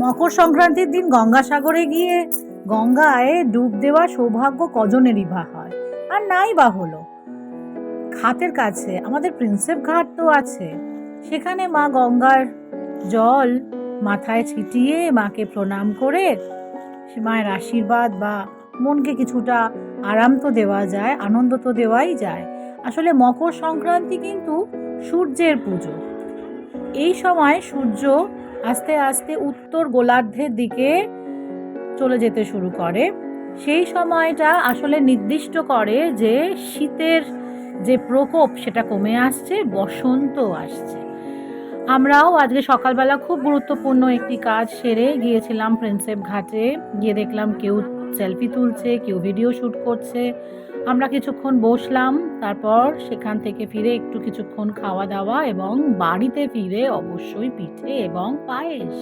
মকর সংক্রান্তির দিন গঙ্গাসাগরে গিয়ে গঙ্গায় ডুব দেওয়ার সৌভাগ্য কজনেরই বা হয়? আর নাই বা হলো? খাতের কাছে, আমাদের প্রিন্সেপ ঘাট তো আছে। সেখানে মা গঙ্গার জল মাথায় ছিটিয়ে মাকে প্রণাম করে মায়ের আশীর্বাদ বা মনকে কিছুটা আরাম তো দেওয়া যায়, আনন্দ তো দেওয়াই যায়। আসলে মকর সংক্রান্তি কিন্তু সূর্যের পুজো। এই সময় সূর্য আস্তে আস্তে উত্তর গোলার্ধের দিকে চলে যেতে শুরু করে। সেই সময়টা আসলে নির্দিষ্ট করে যে শীতের যে প্রকোপ সেটা কমে আসছে, বসন্ত আসছে। আমরাও আজকে সকালবেলা খুব গুরুত্বপূর্ণ একটি কাজ সেরে গিয়েছিলাম প্রিন্সেপ ঘাটে। গিয়ে দেখলাম কেউ সেলফি তুলছে, কেউ ভিডিও শ্যুট করছে। আমরা কিছুক্ষণ বসলাম, তারপর সেখান থেকে ফিরে একটু কিছুক্ষণ খাওয়া দাওয়া এবং বাড়িতে ফিরে অবশ্যই পিঠে এবং পায়েস।